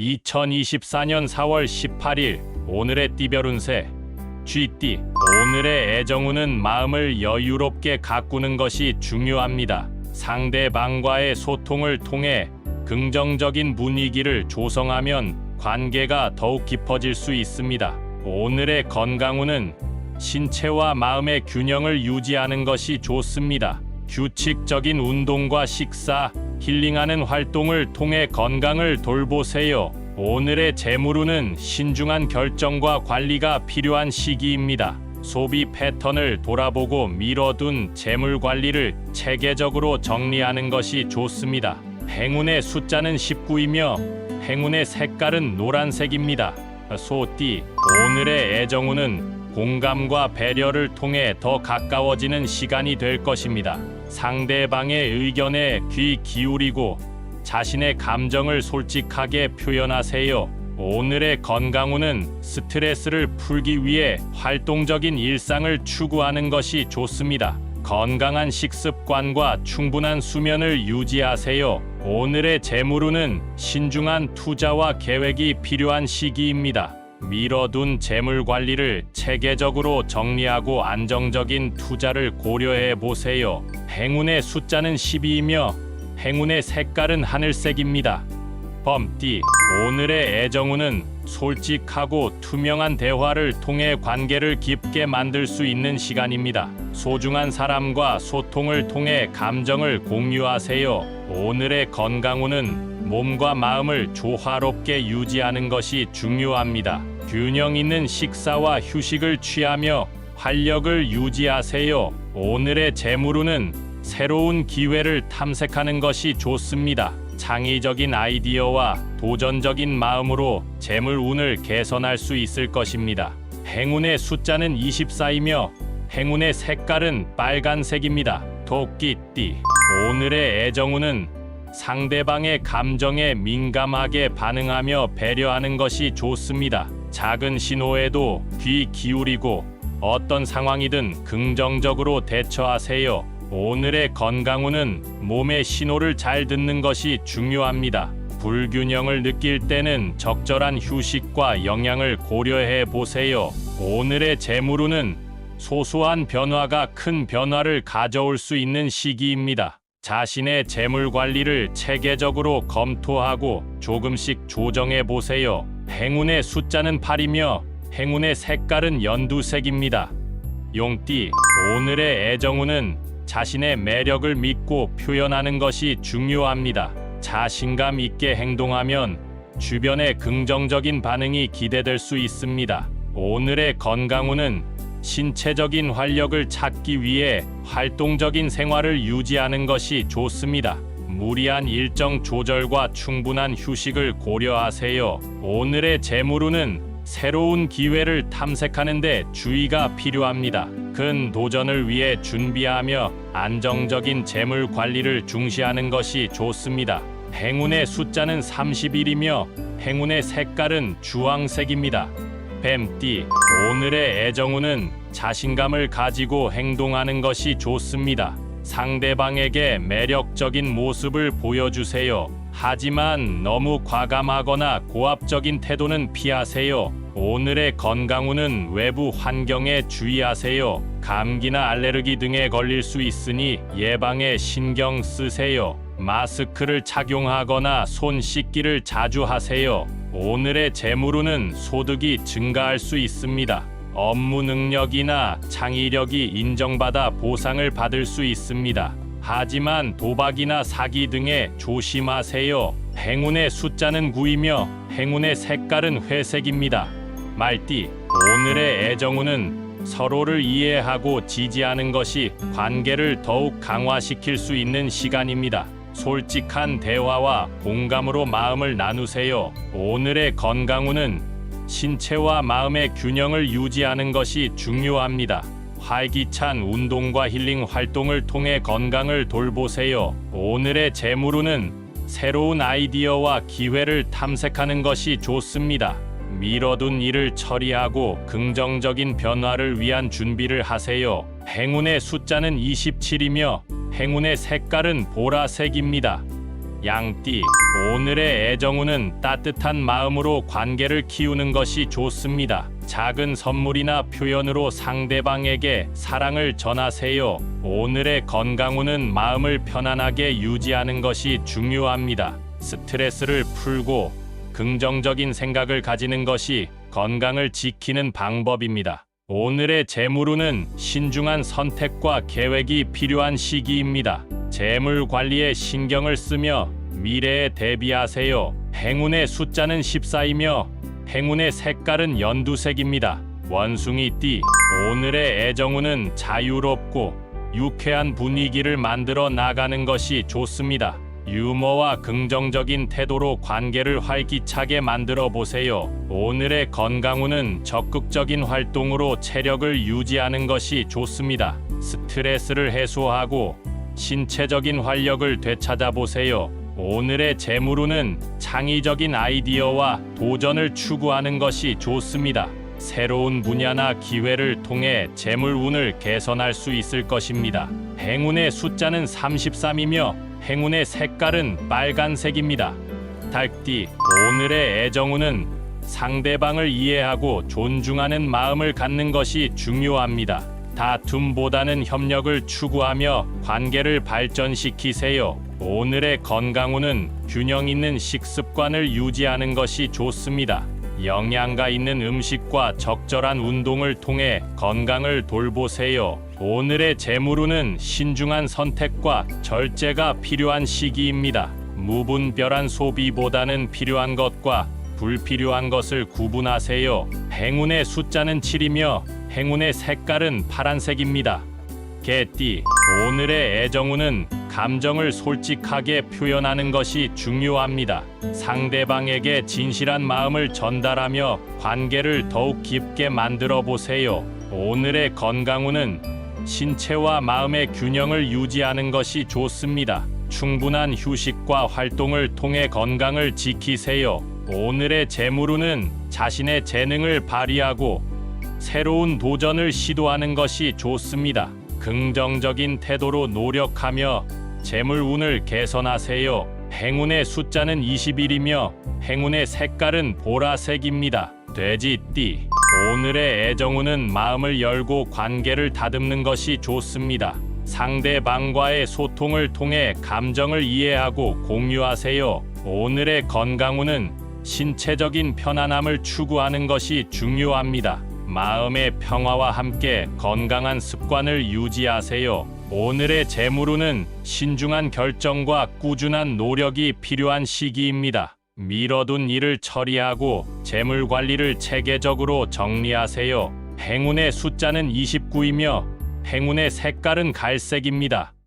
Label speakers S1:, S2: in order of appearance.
S1: 2024년 4월 18일 오늘의 띠별 운세 쥐띠 오늘의 애정운은 마음을 여유롭게 가꾸는 것이 중요합니다. 상대방과의 소통을 통해 긍정적인 분위기를 조성하면 관계가 더욱 깊어질 수 있습니다. 오늘의 건강운은 신체와 마음의 균형을 유지하는 것이 좋습니다. 규칙적인 운동과 식사, 힐링하는 활동을 통해 건강을 돌보세요. 오늘의 재물운은 신중한 결정과 관리가 필요한 시기입니다. 소비 패턴을 돌아보고 미뤄둔 재물 관리를 체계적으로 정리하는 것이 좋습니다. 행운의 숫자는 19이며 행운의 색깔은 노란색입니다. 소띠 오늘의 애정운은 공감과 배려를 통해 더 가까워지는 시간이 될 것입니다. 상대방의 의견에 귀 기울이고 자신의 감정을 솔직하게 표현하세요. 오늘의 건강운은 스트레스를 풀기 위해 활동적인 일상을 추구하는 것이 좋습니다. 건강한 식습관과 충분한 수면을 유지하세요. 오늘의 재물운은 신중한 투자와 계획이 필요한 시기입니다. 미뤄둔 재물 관리를 체계적으로 정리하고 안정적인 투자를 고려해 보세요. 행운의 숫자는 12이며 행운의 색깔은 하늘색입니다. 범띠 오늘의 애정운은 솔직하고 투명한 대화를 통해 관계를 깊게 만들 수 있는 시간입니다. 소중한 사람과 소통을 통해 감정을 공유하세요. 오늘의 건강운은 몸과 마음을 조화롭게 유지하는 것이 중요합니다. 균형 있는 식사와 휴식을 취하며 활력을 유지하세요. 오늘의 재물운은 새로운 기회를 탐색하는 것이 좋습니다. 창의적인 아이디어와 도전적인 마음으로 재물 운을 개선할 수 있을 것입니다. 행운의 숫자는 24이며 행운의 색깔은 빨간색입니다. 토끼띠 오늘의 애정운은 상대방의 감정에 민감하게 반응하며 배려하는 것이 좋습니다. 작은 신호에도 귀 기울이고 어떤 상황이든 긍정적으로 대처하세요. 오늘의 건강운은 몸의 신호를 잘 듣는 것이 중요합니다. 불균형을 느낄 때는 적절한 휴식과 영양을 고려해 보세요. 오늘의 재물운은 소소한 변화가 큰 변화를 가져올 수 있는 시기입니다. 자신의 재물 관리를 체계적으로 검토하고 조금씩 조정해 보세요. 행운의 숫자는 8이며 행운의 색깔은 연두색입니다. 용띠 오늘의 애정운은 자신의 매력을 믿고 표현하는 것이 중요합니다. 자신감 있게 행동하면 주변의 긍정적인 반응이 기대될 수 있습니다. 오늘의 건강운은 신체적인 활력을 찾기 위해 활동적인 생활을 유지하는 것이 좋습니다. 무리한 일정 조절과 충분한 휴식을 고려하세요. 오늘의 재물운은 새로운 기회를 탐색하는데 주의가 필요합니다. 큰 도전을 위해 준비하며 안정적인 재물 관리를 중시하는 것이 좋습니다. 행운의 숫자는 31이며 행운의 색깔은 주황색입니다. 뱀띠 오늘의 애정운은 자신감을 가지고 행동하는 것이 좋습니다. 상대방에게 매력적인 모습을 보여주세요. 하지만 너무 과감하거나 고압적인 태도는 피하세요. 오늘의 건강운은 외부 환경에 주의하세요. 감기나 알레르기 등에 걸릴 수 있으니 예방에 신경 쓰세요. 마스크를 착용하거나 손 씻기를 자주 하세요. 오늘의 재물운은 소득이 증가할 수 있습니다. 업무 능력이나 창의력이 인정받아 보상을 받을 수 있습니다. 하지만 도박이나 사기 등에 조심하세요. 행운의 숫자는 9이며 행운의 색깔은 회색입니다. 말띠 오늘의 애정운은 서로를 이해하고 지지하는 것이 관계를 더욱 강화시킬 수 있는 시간입니다. 솔직한 대화와 공감으로 마음을 나누세요. 오늘의 건강운은 신체와 마음의 균형을 유지하는 것이 중요합니다. 활기찬 운동과 힐링 활동을 통해 건강을 돌보세요. 오늘의 재물운은 새로운 아이디어와 기회를 탐색하는 것이 좋습니다. 미뤄둔 일을 처리하고 긍정적인 변화를 위한 준비를 하세요. 행운의 숫자는 27이며 행운의 색깔은 보라색입니다. 양띠 오늘의 애정운은 따뜻한 마음으로 관계를 키우는 것이 좋습니다. 작은 선물이나 표현으로 상대방에게 사랑을 전하세요. 오늘의 건강운은 마음을 편안하게 유지하는 것이 중요합니다. 스트레스를 풀고 긍정적인 생각을 가지는 것이 건강을 지키는 방법입니다. 오늘의 재물운은 신중한 선택과 계획이 필요한 시기입니다. 재물 관리에 신경을 쓰며 미래에 대비하세요. 행운의 숫자는 14이며 행운의 색깔은 연두색입니다. 원숭이 띠 오늘의 애정운은 자유롭고 유쾌한 분위기를 만들어 나가는 것이 좋습니다. 유머와 긍정적인 태도로 관계를 활기차게 만들어 보세요. 오늘의 건강운은 적극적인 활동으로 체력을 유지하는 것이 좋습니다. 스트레스를 해소하고 신체적인 활력을 되찾아 보세요. 오늘의 재물운은 창의적인 아이디어와 도전을 추구하는 것이 좋습니다. 새로운 분야나 기회를 통해 재물운을 개선할 수 있을 것입니다. 행운의 숫자는 33이며 행운의 색깔은 빨간색입니다. 달띠 오늘의 애정운은 상대방을 이해하고 존중하는 마음을 갖는 것이 중요합니다. 다툼보다는 협력을 추구하며 관계를 발전시키세요. 오늘의 건강운은 균형 있는 식습관을 유지하는 것이 좋습니다. 영양가 있는 음식과 적절한 운동을 통해 건강을 돌보세요. 오늘의 재물운은 신중한 선택과 절제가 필요한 시기입니다. 무분별한 소비보다는 필요한 것과 불필요한 것을 구분하세요. 행운의 숫자는 7이며 행운의 색깔은 파란색입니다. 개띠 오늘의 애정운은 감정을 솔직하게 표현하는 것이 중요합니다. 상대방에게 진실한 마음을 전달하며 관계를 더욱 깊게 만들어 보세요. 오늘의 건강운은 신체와 마음의 균형을 유지하는 것이 좋습니다. 충분한 휴식과 활동을 통해 건강을 지키세요. 오늘의 재물운은 자신의 재능을 발휘하고 새로운 도전을 시도하는 것이 좋습니다. 긍정적인 태도로 노력하며 재물 운을 개선하세요. 행운의 숫자는 21이며 행운의 색깔은 보라색입니다. 돼지띠 오늘의 애정운은 마음을 열고 관계를 다듬는 것이 좋습니다. 상대방과의 소통을 통해 감정을 이해하고 공유하세요. 오늘의 건강운은 신체적인 편안함을 추구하는 것이 중요합니다. 마음의 평화와 함께 건강한 습관을 유지하세요. 오늘의 재물운은 신중한 결정과 꾸준한 노력이 필요한 시기입니다. 미뤄둔 일을 처리하고 재물 관리를 체계적으로 정리하세요. 행운의 숫자는 29이며 행운의 색깔은 갈색입니다.